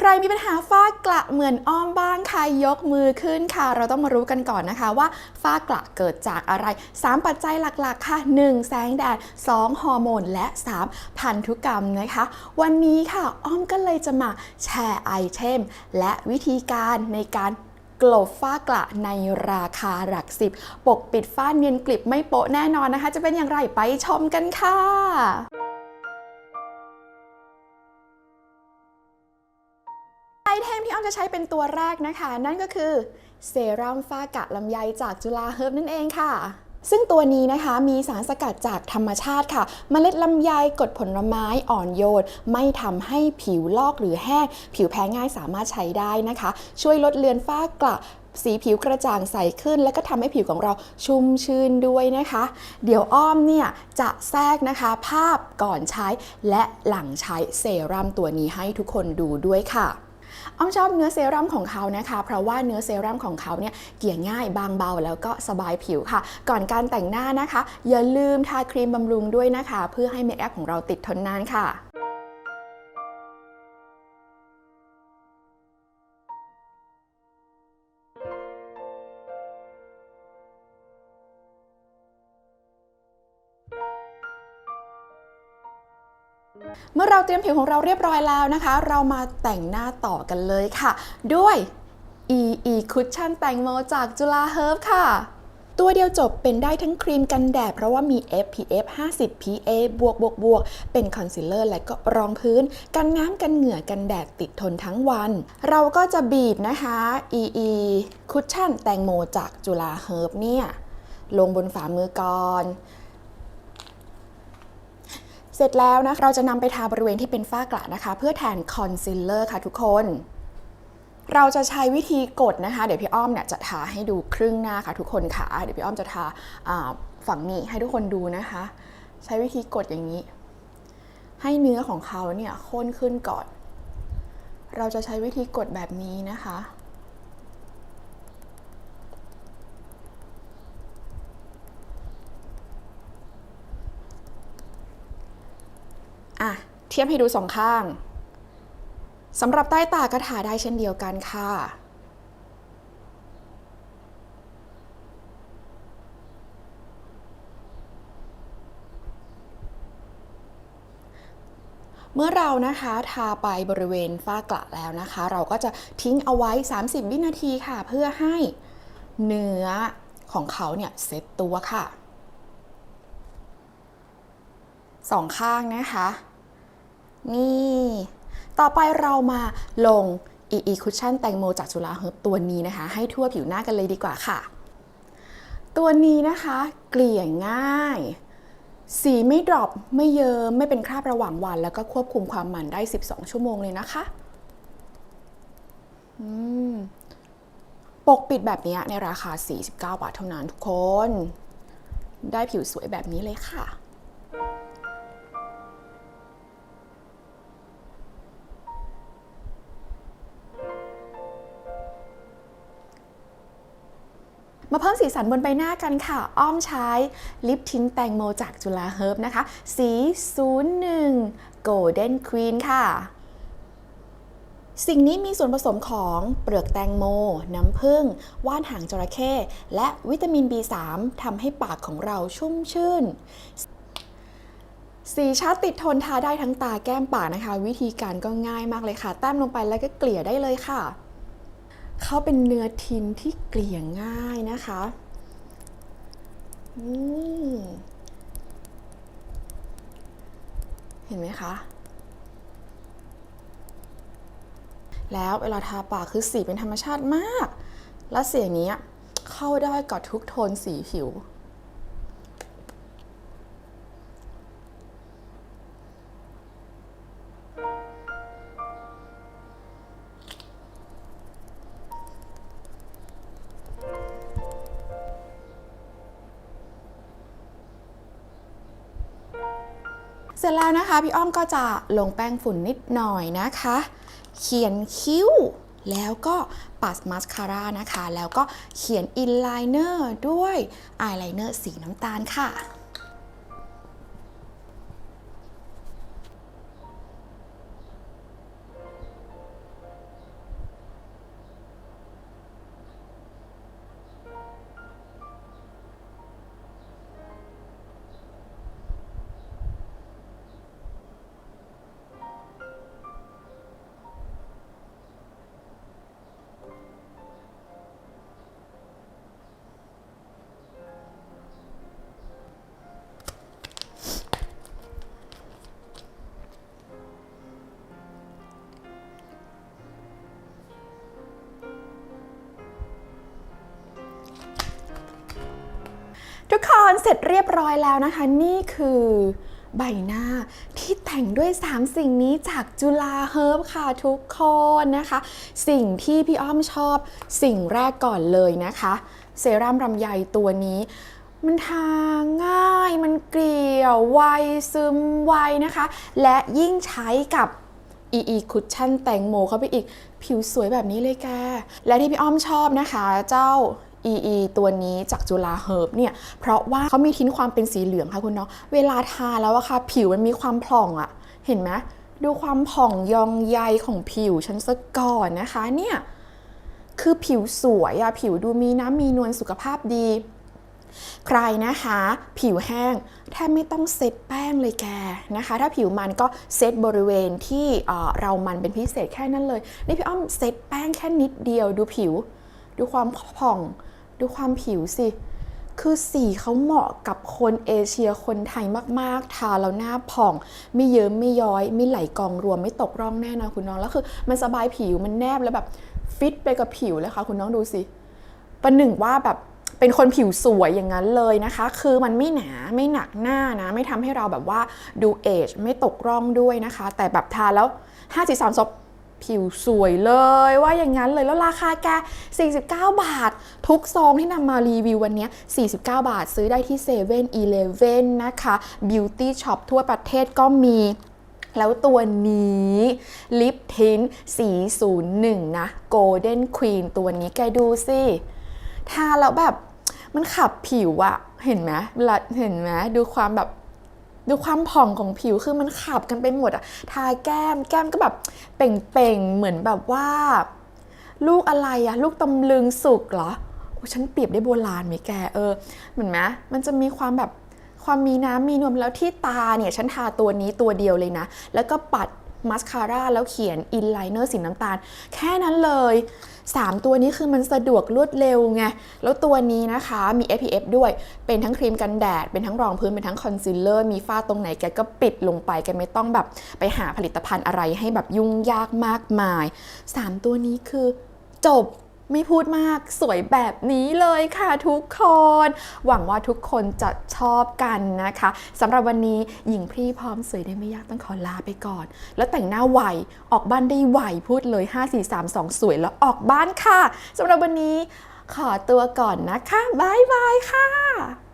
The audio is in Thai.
ใครมีปัญหาฝ้ากระเหมือนอ้อมบ้างค่ะยกมือขึ้นค่ะ เราต้องมารู้กันก่อนนะคะว่าฝ้ากระเกิดจากอะไร 3 ปัจจัยหลักๆ ค่ะ 1. แสงแดด 2. ฮอร์โมน และ 3. พันธุกรรมนะคะ วันนี้ค่ะอ้อมก็เลยจะมาแชร์ไอเทม และวิธีการในการกลบฝ้ากระในราคาหลักสิบปกปิดฝ้าเนียนกลิบไม่โปะแน่นอนนะคะ จะเป็นอย่างไรไปชมกันค่ะ เทมที่อ้อมจะใช้เป็นตัวแรกนะคะ นั่นก็คือเซรั่มฝ้ากระลำไยจากจุฬาเฮิร์บนั่นเองค่ะซึ่งตัวนี้นะคะมีสารสกัดจากธรรมชาติค่ะเมล็ดลำไยกดผลไม้อ่อนโยน ไม่ทำให้ผิวลอกหรือแห้ง ผิวแพ้ง่ายสามารถใช้ได้นะคะ ช่วยลดเลือนฝ้ากระสีผิวกระจ่างใสขึ้น และก็ทำให้ผิวของเราชุ่มชื่นด้วยนะคะ เดี๋ยวอ้อมเนี่ยจะแทรกนะคะภาพก่อนใช้และหลังใช้เซรั่มตัวนี้ให้ทุกคนดูด้วยค่ะ อ้อมชอบเนื้อเซรั่มของเขานะคะ เพราะว่าเนื้อเซรั่มของเขาเนี่ยเกี่ยง่ายบางเบาแล้วก็สบายผิวค่ะ ก่อนการแต่งหน้านะคะ อย่าลืมทาครีมบำรุงด้วยนะคะ เพื่อให้เมคอัพของเราติดทนนานค่ะ เมื่อเราเตรียมผิวของเราเรียบร้อยแล้วนะคะ เรามาแต่งหน้าต่อกันเลยค่ะ ด้วย EE Cushion แต่งโมจากจุฬาเฮิร์บค่ะตัวเดียวจบเป็นได้ทั้งครีมกันแดด เพราะว่ามี SPF 50 PA บวกบวกบวกเป็นคอนซีลเลอร์และก็รองพื้น กันน้ำกันเหงื่อกันแดดติดทนทั้งวัน เราก็จะบีบนะคะ EE Cushion แตงโมจากจุฬาเฮิร์บเนี่ย ลงบนฝ่ามือก่อน เสร็จแล้วนะเราจะนำไปทาบริเวณที่เป็นฝ้ากระนะคะ เพื่อแทนคอนซีลเลอร์ค่ะทุกคน เราจะใช้วิธีกดนะคะ เดี๋ยวพี่อ้อมเนี่ยจะทาให้ดูครึ่งหน้าค่ะทุกคนค่ะเดี๋ยวพี่อ้อมจะทาอ่าฝั่งนี้ให้ทุกคนดูนะคะ ใช้วิธีกดอย่างนี้ ให้เนื้อของเขาเนี่ยข้นขึ้นก่อน เราจะใช้วิธีกดแบบนี้นะคะ อะ เทียบให้ดูสองข้างสำหรับใต้ตากระถาได้เช่นเดียวกันค่ะ เมื่อเรานะคะทาไปบริเวณฝ้ากระแล้วนะคะ เราก็จะทิ้งเอาไว้ 30 วินาทีค่ะ เพื่อให้เนื้อของเขาเนี่ยเซ็ตตัวค่ะสองข้างนะคะ นี่ ต่อไปเรามาลง EE Cushion แตงโมจากจุฬาเฮิร์บตัวนี้นะคะ ให้ทั่วผิวหน้ากันเลยดีกว่าค่ะ ตัวนี้นะคะ เกลี่ยง่าย สีไม่ดรอปไม่เยิม้มไม่เป็นคราบระหว่างวัน แล้วก็ควบคุมความมันได้ 12 ชั่วโมงเลยนะคะปกปิดแบบนี้ในราคา 49 บาทเท่านั้นทุกคน ได้ผิวสวยแบบนี้เลยค่ะ มาเพิ่มสีสันบนใบหน้ากันค่ะ อ้อมใช้ลิปทินแตงโมจากจุฬาเฮิร์บนะคะ สี 01 Golden Queen ค่ะ สิ่งนี้มีส่วนผสมของเปลือกแตงโม น้ำผึ้ง ว่านหางจระเข้ และวิตามิน B3 ทำให้ปากของเราชุ่มชื่นสีชัดติดทนทาได้ทั้งตาแก้มปากนะคะ วิธีการก็ง่ายมากเลยค่ะ แต้มลงไปแล้วก็เกลี่ยได้เลยค่ะ เขาเป็นเนื้อทินที่เกลี่ยง่ายนะคะนี่เห็นไหมคะ แล้วเวลาทาปากคือสีเป็นธรรมชาติมาก และเสียงนี้เข้าได้กับทุกโทนสีผิว เสร็จแล้วนะคะ พี่อ้อมก็จะลงแป้งฝุ่นนิดหน่อยนะคะ เขียนคิ้ว แล้วก็ปัดมาสคาร่านะคะ แล้วก็เขียนอินไลเนอร์ด้วยอายไลเนอร์สีน้ำตาลค่ะ คนเสร็จเรียบร้อยแล้วนะคะ นี่คือใบหน้าที่แต่งด้วย 3 สิ่งนี้จากจุฬาเฮิร์บค่ะทุกคนนะคะ สิ่งที่พี่อ้อมชอบสิ่งแรกก่อนเลยนะคะ เซรั่มรำไยตัวนี้มันทาง่ายมันเกลี่ยวไวซึมไวนะคะ และยิ่งใช้กับ EE คุชชั่นแตงโมเข้าไปอีก ผิวสวยแบบนี้เลยแก และที่พี่อ้อมชอบนะคะ เจ้า EE ตัวนี้จากจุฬาเฮิร์บเนี่ย เพราะว่าเขามีทิ้นความเป็นสีเหลืองค่ะคุณเนาะ เวลาทาแล้วอะค่ะ ผิวมันมีความผ่องอะเห็นไหมดูความผ่องยองใยของผิวฉันซะก่อนนะคะเนี่ย คือผิวสวยอะผิวดูมีน้ำมีนวลสุขภาพดี ใครนะคะ ผิวแห้งแทบไม่ต้องเซตแป้งเลยแกนะคะ ถ้าผิวมันก็เซตบริเวณที่เเรามันเป็นพิเศษแค่นั้นเลย นี่พี่อ้อมเซตแป้งแค่นิดเดียวดูผิว ดูความผ่อง ดูความผิวสิ คือสีเขาเหมาะกับคนเอเชียคนไทยมากๆ ทาแล้วหน้าผ่อง ไม่เยิ้มไม่ย้อย ไม่ไหลกองรวม ไม่ตกร่องแน่นอนคุณน้อง แล้วคือมันสบายผิวมันแนบแล้วแบบฟิตไปกับผิวเลยค่ะคุณน้องดูสิประหนึ่งว่าแบบเป็นคนผิวสวยอย่างนั้นเลยนะคะ คือมันไม่หนาไม่หนักหน้านะ ไม่ทำให้เราแบบว่าดูเอจไม่ตกร่องด้วยนะคะ แต่แบบทาแล้ว5 4 3ซบ ผิวสวยเลยว่าอย่างนั้นเลยแล้วราคาแก 49 บาท ทุกซองที่นำมารีวิววันนี้ 49 บาทซื้อได้ที่7 e เ e ่ e อเนะคะ Beauty Shop ทั่วประเทศก็มีแล้วตัวนี้ลิปทิน401 นะ Golden Queen ตัวนี้แกดูสิทาแล้วแบบมันขับผิวอะเห็นไหมเวลาเห็นไหมดูความแบบ ดูความผ่องของผิวคือมันขับกันไปหมดอะทาแก้มแก้มก็แบบเป่งๆ เหมือนแบบว่า ลูกอะไรอะลูกตำลึงสุกเหรอโอ้ฉันเปรียบได้โบราณไหมแกเออเหมือนไหมมันจะมีความแบบความมีน้ำมีนวลแล้วที่ตาเนี่ย ฉันทาตัวนี้ตัวเดียวเลยนะ แล้วก็ปัด มาสคาร่าแล้วเขียนอินไลเนอร์สีน้ำตาล แค่นั้นเลย 3 ตัวนี้คือมันสะดวกรวดเร็วไง แล้วตัวนี้นะคะมี SPF ด้วยเป็นทั้งครีมกันแดด เป็นทั้งรองพื้น เป็นทั้งคอนซีลเลอร์ มีฝ้าตรงไหนแกก็ปิดลงไป แกไม่ต้องแบบไปหาผลิตภัณฑ์อะไรให้แบบยุ่งยากมากมาย 3 ตัวนี้คือจบ ไม่พูดมากสวยแบบนี้เลยค่ะทุกคน หวังว่าทุกคนจะชอบกันนะคะสำหรับวันนี้หญิงพรี่พร้อมสวยได้ไม่ยากต้องขอลาไปก่อน แล้วแต่งหน้าไวออกบ้านได้ไวพูดเลย 5 4 3 2 สวยแล้วออกบ้านค่ะสำหรับวันนี้ขอตัวก่อนนะคะบายบายค่ะ